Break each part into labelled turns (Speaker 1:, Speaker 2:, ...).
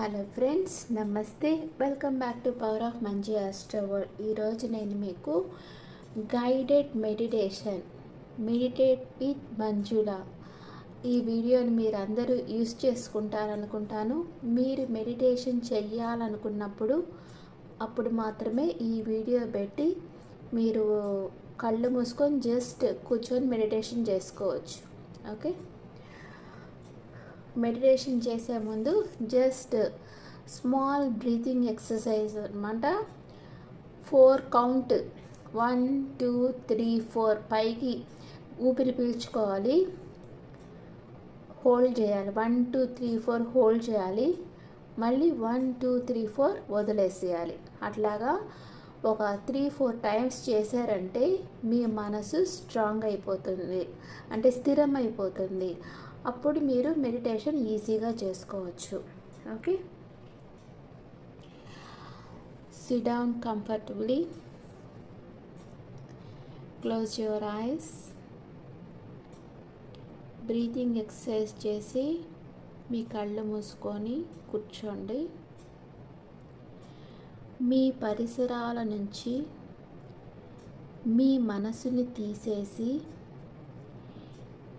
Speaker 1: Hello friends నమస్తే welcome back to power of Manji astrover ఈరోజు నేను మీకు guided meditation meditate with Manjula ఈ వీడియోని మీరు అందరూ యూజ్ చేసుకుంటారనుకుంటాను. మీరు మెడిటేషన్ చెయ్యాలనుకున్నప్పుడు అప్పుడు మాత్రమే ఈ వీడియో పెట్టి మీరు కళ్ళు మూసుకొని జస్ట్ కూర్చొని మెడిటేషన్ చేసుకోవచ్చు. ఓకే మెడిటేషన్ చేసే ముందు జస్ట్ స్మాల్ బ్రీతింగ్ ఎక్సర్సైజ్ అనమాట four count. One two three four పైకి ఊపిరి పీల్చుకోవాలి. హోల్డ్ చేయాలి. One two three four hold చేయాలి. మళ్ళీ వన్ టూ త్రీ ఫోర్ వదిలేసేయాలి. అట్లాగా ఒక త్రీ ఫోర్ టైమ్స్ చేశారంటే మీ మనసు స్ట్రాంగ్ అయిపోతుంది. అంటే స్థిరం అయిపోతుంది అప్పుడు మీరు మెడిటేషన్ ఈజీగా చేసుకోవచ్చు. Okay? Sit down comfortably close your eyes breathing exercise చేసి మీ కళ్ళు మూసుకొని కూర్చోండి. మీ పరిసరాల నుంచి మీ మనసుని తీసేసి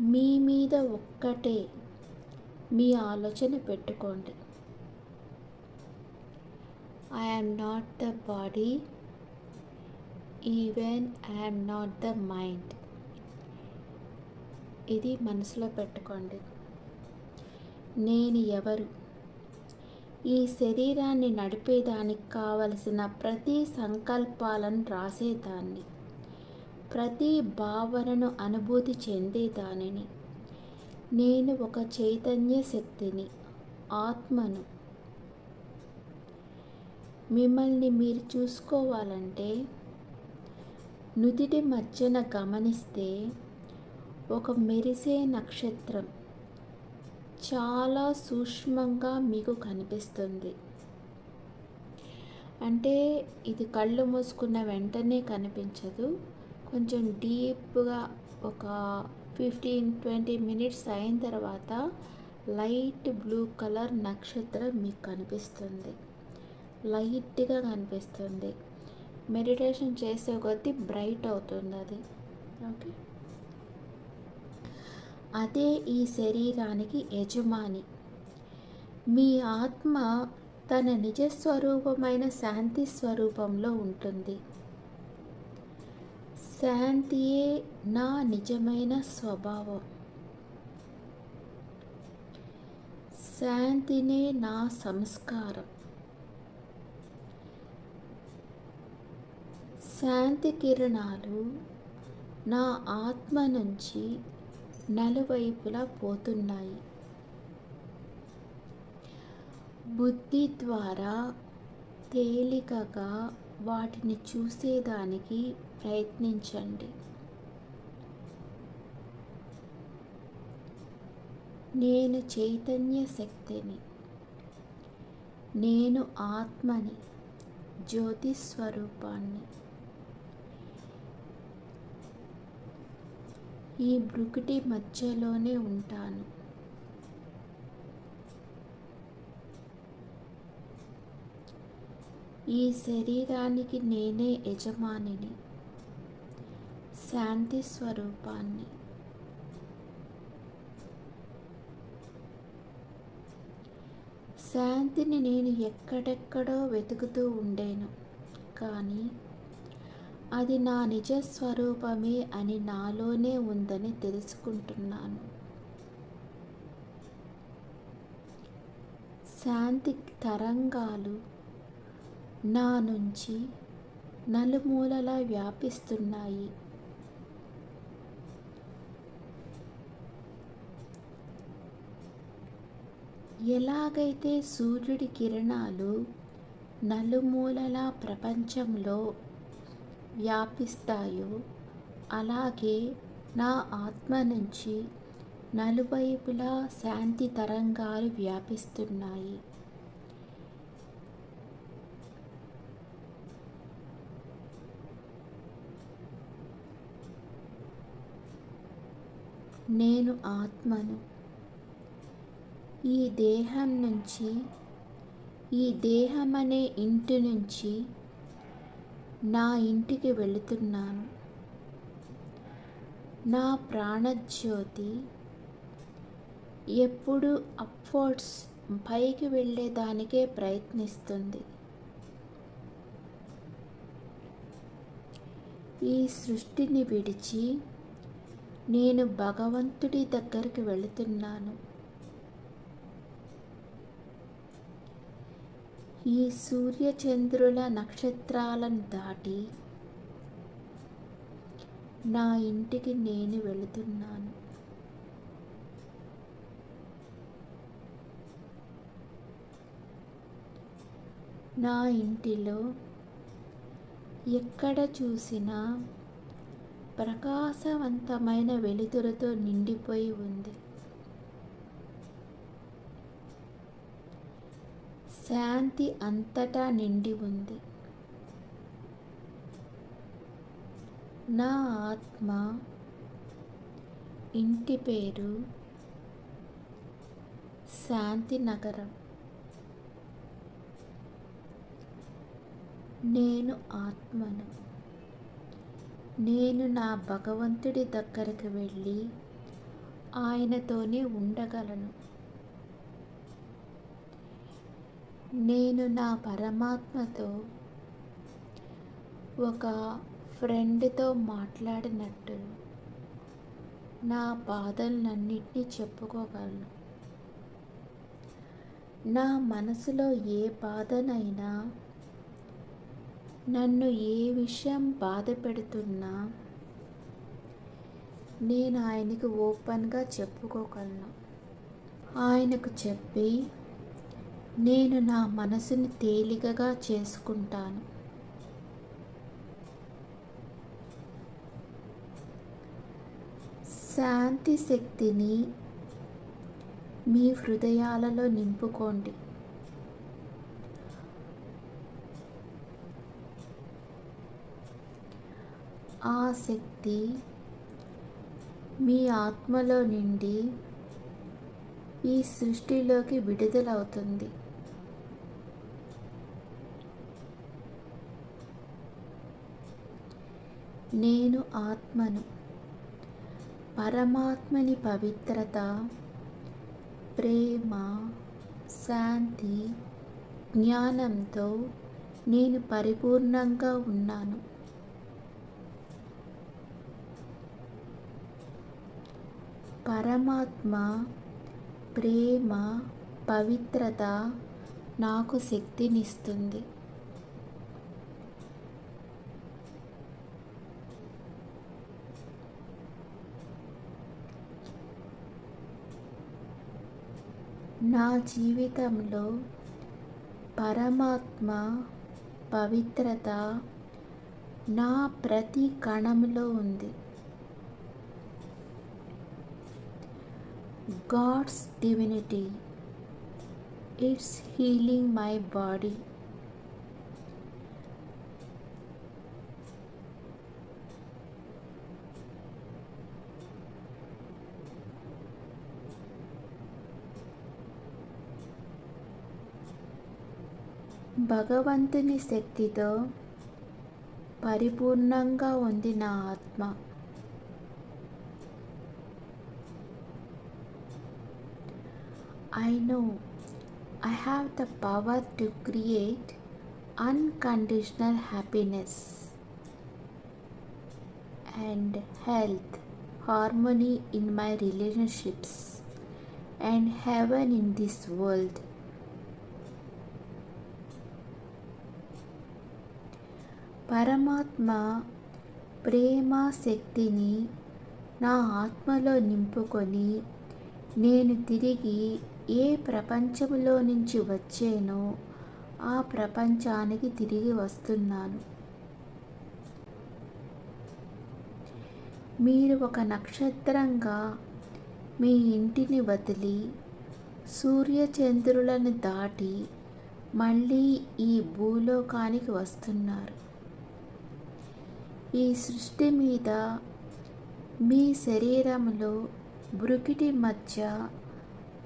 Speaker 1: మీ మీద ఒక్కటే మీ ఆలోచన పెట్టుకోండి. I am not the body even I'm not the mind ఇది మనసులో పెట్టుకోండి. నేను ఎవరు? ఈ శరీరాన్ని నడిపేదానికి కావలసిన ప్రతి సంకల్పాలను రాసేదాన్ని. ప్రతి భావనను అనుభూతి చెందేదానిని నేను ఒక చైతన్య శక్తిని ఆత్మను. మిమ్మల్ని మీరు చూసుకోవాలంటే నుదిటి మధ్యన గమనిస్తే ఒక మెరిసే నక్షత్రం చాలా సూక్ష్మంగా మీకు కనిపిస్తుంది. అంటే ఇది కళ్ళు మూసుకున్న వెంటనే కనిపించదు. కొంచెం డీప్గా ఒక ఫిఫ్టీన్ ట్వంటీ మినిట్స్ అయిన తర్వాత లైట్ బ్లూ కలర్ నక్షత్రం మీకు కనిపిస్తుంది. లైట్గా కనిపిస్తుంది. మెడిటేషన్ చేసే కొద్దీ బ్రైట్ అవుతుంది అది. ఓకే. అదే ఈ శరీరానికి యజమాని. మీ ఆత్మ తన నిజస్వరూపమైన శాంతి స్వరూపంలో ఉంటుంది. శాంతియే నా నిజమైన స్వభావం. శాంతినే నా సంస్కారం. శాంతి కిరణాలు నా ఆత్మ నుంచి నలువైపులా పోతున్నాయి. బుద్ధి ద్వారా తేలికగా వాటిని చూసేదానికి ప్రయత్నించండి. నేను చైతన్య శక్తిని నేను ఆత్మని జ్యోతి స్వరూపాన్ని ఈ బ్రుకుటి మధ్యలోనే ఉంటాను. ఈ శరీరానికి నేనే యజమానిని. శాంతి స్వరూపాన్ని. శాంతిని నేను ఎక్కడెక్కడో వెతుకుతూ ఉండేను. కానీ అది నా నిజ స్వరూపమే అని నాలోనే ఉందని తెలుసుకుంటున్నాను. శాంతి తరంగాలు నా నుంచి నలుమూలలా వ్యాపిస్తున్నాయి. ఎలాగైతే సూర్యుడి కిరణాలు నలుమూలలా ప్రపంచంలో వ్యాపిస్తాయో అలాగే నా ఆత్మ నుంచి నలువైపులా శాంతి తరంగాలు వ్యాపిస్తున్నాయి. నేను ఆత్మను. ఈ దేహం నుంచి ఈ దేహం అనే ఇంటి నుంచి నా ఇంటికి వెళుతున్నాను. నా ప్రాణజ్యోతి ఎప్పుడు అప్వర్డ్స్ పైకి వెళ్ళేదానికే ప్రయత్నిస్తుంది. ఈ సృష్టిని విడిచి నేను భగవంతుడి దగ్గరికి వెళుతున్నాను. ఈ సూర్యచంద్రుల నక్షత్రాలను దాటి నా ఇంటికి నేను వెళుతున్నాను. నా ఇంటిలో ఎక్కడ చూసినా ప్రకాశవంతమైన వెలుతురుతో నిండిపోయి ఉంది. శాంతి అంతటా నిండి ఉంది. నా ఆత్మ ఇంటి పేరు శాంతి నగరం. నేను ఆత్మను. నేను నా భగవంతుడి దగ్గరకు వెళ్ళి ఆయనతోనే ఉండగలను. నేను నా పరమాత్మతో ఒక ఫ్రెండ్తో మాట్లాడినట్టు నా బాధలన్నింటినీ చెప్పుకోగలను. నా మనసులో ఏ బాధనైనా నన్ను ఏ విషయం బాధ పెడుతున్నా నేను ఆయనకు ఓపెన్గా చెప్పుకోగలను. ఆయనకు చెప్పి నేను నా మనసుని తేలికగా చేసుకుంటాను. శాంతి శక్తిని మీ హృదయాలలో నింపుకోండి. ఆ శక్తి మీ ఆత్మలో నుండి ఈ సృష్టిలోకి విడుదలవుతుంది. నేను ఆత్మను పరమాత్మని పవిత్రత ప్రేమ శాంతి జ్ఞానంతో నేను పరిపూర్ణంగా ఉన్నాను. పరమాత్మ ప్రేమ పవిత్రత నాకు శక్తినిస్తుంది. నా జీవితంలో పరమాత్మ పవిత్రత నా ప్రతి కణంలో ఉంది. God's divinity. It's healing my body. భగవంతుని శక్తితో పరిపూర్ణంగా ఉంది నా ఆత్మ I know I have the power to create unconditional happiness and health, harmony in my relationships, and heaven in this world. పరమాత్మ ప్రేమ శక్తిని నా ఆత్మలో నింపుకొని నేను తిరిగి ఏ ప్రపంచంలో నుంచి వచ్చేనో ఆ ప్రపంచానికి తిరిగి వస్తున్నాను. మీరు ఒక నక్షత్రంగా మీ ఇంటిని వదిలి సూర్యచంద్రులను దాటి మళ్ళీ ఈ భూలోకానికి వస్తున్నారు. ఈ సృష్టి మీద మీ శరీరంలో బ్రుకిటి మధ్య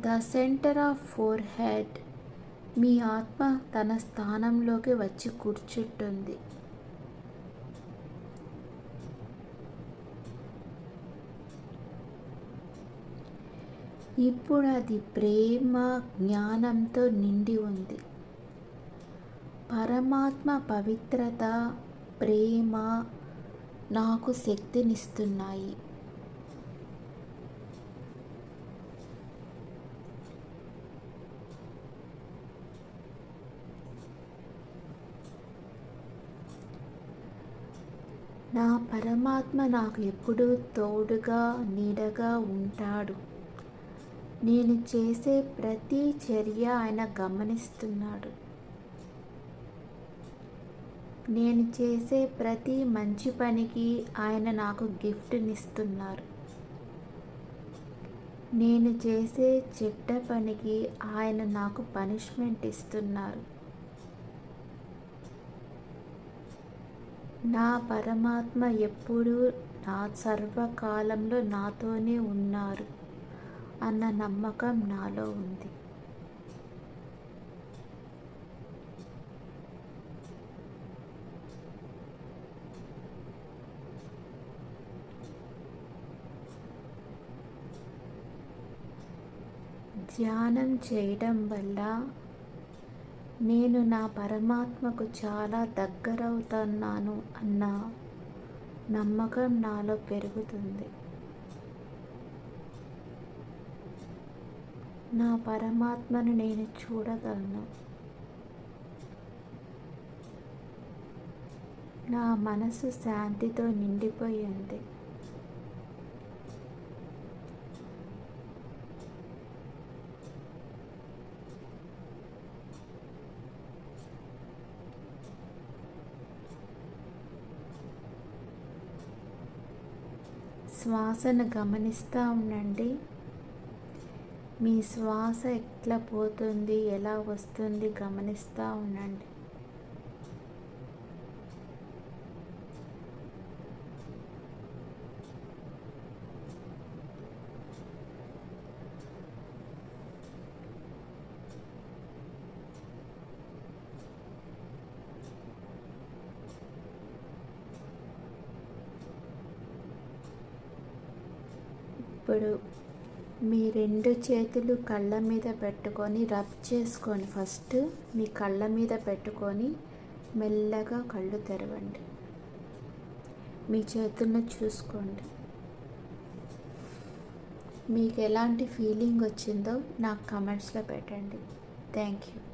Speaker 1: the centre of forehead మీ ఆత్మ తన స్థానంలోకి వచ్చి కూర్చుంటుంది. ఇప్పుడు అది ప్రేమ జ్ఞానంతో నిండి ఉంది. పరమాత్మ పవిత్రత ప్రేమ నాకు శక్తినిస్తున్నాయి. నా పరమాత్మ నాకు ఎప్పుడూ తోడుగా నీడగా ఉంటాడు. నేను చేసే ప్రతి చర్య ఆయన గమనిస్తున్నాడు. నేను చేసే ప్రతి మంచి పనికి ఆయన నాకు గిఫ్ట్నిస్తున్నారు. నేను చేసే చెడ్డ పనికి ఆయన నాకు పనిష్మెంట్ ఇస్తున్నారు. నా పరమాత్మ ఎప్పుడూ నా సర్వకాలంలో నాతోనే ఉన్నారు అన్న నమ్మకం నాలో ఉంది. ధ్యానం చేయడం వల్ల నేను నా పరమాత్మకు చాలా దగ్గరవుతున్నాను అన్న నమ్మకం నాలో పెరుగుతుంది. నా పరమాత్మను నేను చూడగలను. నా మనసు శాంతితో నిండిపోయింది. శ్వాసను గమనిస్తూ ఉండండి మీ శ్వాస ఎట్లా పోతుంది ఎలా వస్తుంది గమనిస్తూ ఉండండి ఇప్పుడు మీ రెండు చేతులు కళ్ళ మీద పెట్టుకొని రబ్ చేసుకొని ఫస్ట్. మీ కళ్ళ మీద పెట్టుకొని మెల్లగా కళ్ళు తెరవండి. మీ చేతులను చూసుకోండి. మీకు ఎలాంటి ఫీలింగ్ వచ్చిందో నాకు కమెంట్స్లో పెట్టండి. Thank you.